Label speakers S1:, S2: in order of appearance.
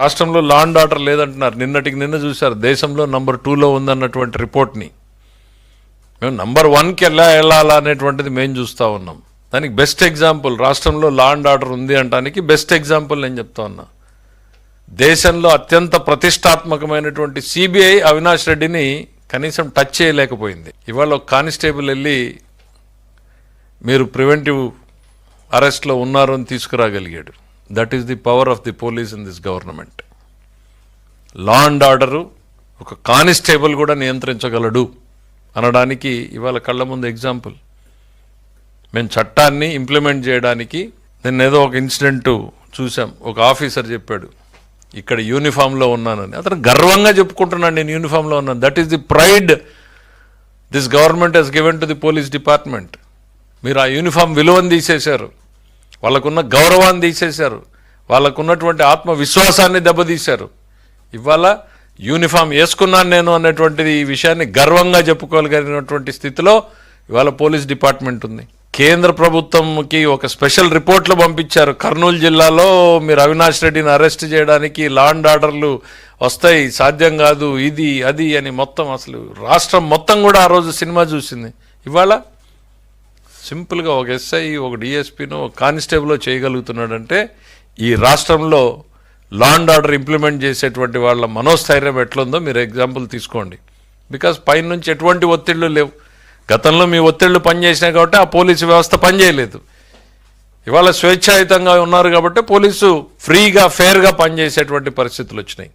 S1: రాష్ట్రంలో law and order లేదంటున్నారు. నిన్నటికి నిన్న చూశారు. దేశంలో నంబర్ టూలో ఉందన్నటువంటి రిపోర్ట్ని. మేము నంబర్ వన్కి ఎలా వెళ్ళాలా అనేటువంటిది మేము చూస్తూ ఉన్నాం. దానికి బెస్ట్ ఎగ్జాంపుల్ రాష్ట్రంలో లా అండ్ ఆర్డర్ ఉంది అంటానికి బెస్ట్ ఎగ్జాంపుల్ నేను చెప్తా ఉన్నా. దేశంలో అత్యంత ప్రతిష్టాత్మకమైనటువంటి సిబిఐ అవినాష్ రెడ్డిని కనీసం టచ్ చేయలేకపోయింది. ఇవాళ ఒక కానిస్టేబుల్ వెళ్ళి మీరు ప్రివెంటివ్ అరెస్ట్లో ఉన్నారు అని తీసుకురాగలిగాడు. That is the power of the police in this government law and order ఒక కానిస్టేబుల్ కూడా నియంత్రించగలడు అనడానికి ఇవాళ కళ్ళ ముందు ఎగ్జాంపుల్ మేము చట్టాన్ని ఇంప్లిమెంట్ చేయడానికి నేను ఏదో ఒక ఇన్సిడెంట్ చూసాం ఒక ఆఫీసర్ చెప్పాడు ఇక్కడ యూనిఫామ్లో ఉన్నానని. అతను గర్వంగా చెప్పుకుంటున్నాను నేను యూనిఫామ్లో ఉన్నాను. That is the pride this government has given to the police department మీరు ఆ యూనిఫామ్ విలువను తీసేశారు. వాళ్ళకున్న గౌరవాన్ని తీసేశారు. వాళ్ళకున్నటువంటి ఆత్మవిశ్వాసాన్ని దెబ్బతీశారు. ఇవాళ యూనిఫామ్ వేసుకున్నాను నేను అన్నటువంటిది ఈ విషయాన్ని గర్వంగా చెప్పుకోగలిగినటువంటి స్థితిలో ఇవాళ పోలీస్ డిపార్ట్మెంట్ ఉంది. కేంద్ర ప్రభుత్వంకి ఒక స్పెషల్ రిపోర్ట్లు పంపించారు. కర్నూలు జిల్లాలో మీరు అవినాష్ రెడ్డిని అరెస్ట్ చేయడానికి లాండ్ ఆర్డర్లు వస్తాయి సాధ్యం కాదు ఇది అది అని మొత్తం అసలు రాష్ట్రం మొత్తం కూడా ఆ రోజు సినిమా చూసింది. ఇవాళ సింపుల్గా ఒక ఎస్ఐ ఒక డిఎస్పీను ఒక చేయగలుగుతున్నాడంటే ఈ రాష్ట్రంలో లా అండ్ ఆర్డర్ ఇంప్లిమెంట్ చేసేటువంటి వాళ్ళ మనోస్థైర్యం ఎట్లుందో మీరు ఎగ్జాంపుల్ తీసుకోండి. బికాస్ పైనుంచి ఎటువంటి ఒత్తిళ్ళు లేవు. గతంలో మీ ఒత్తిళ్ళు పనిచేసినాయి కాబట్టి ఆ పోలీసు వ్యవస్థ పనిచేయలేదు. ఇవాళ స్వేచ్ఛాయుతంగా ఉన్నారు కాబట్టి పోలీసు ఫ్రీగా ఫేర్గా పనిచేసేటువంటి పరిస్థితులు వచ్చినాయి.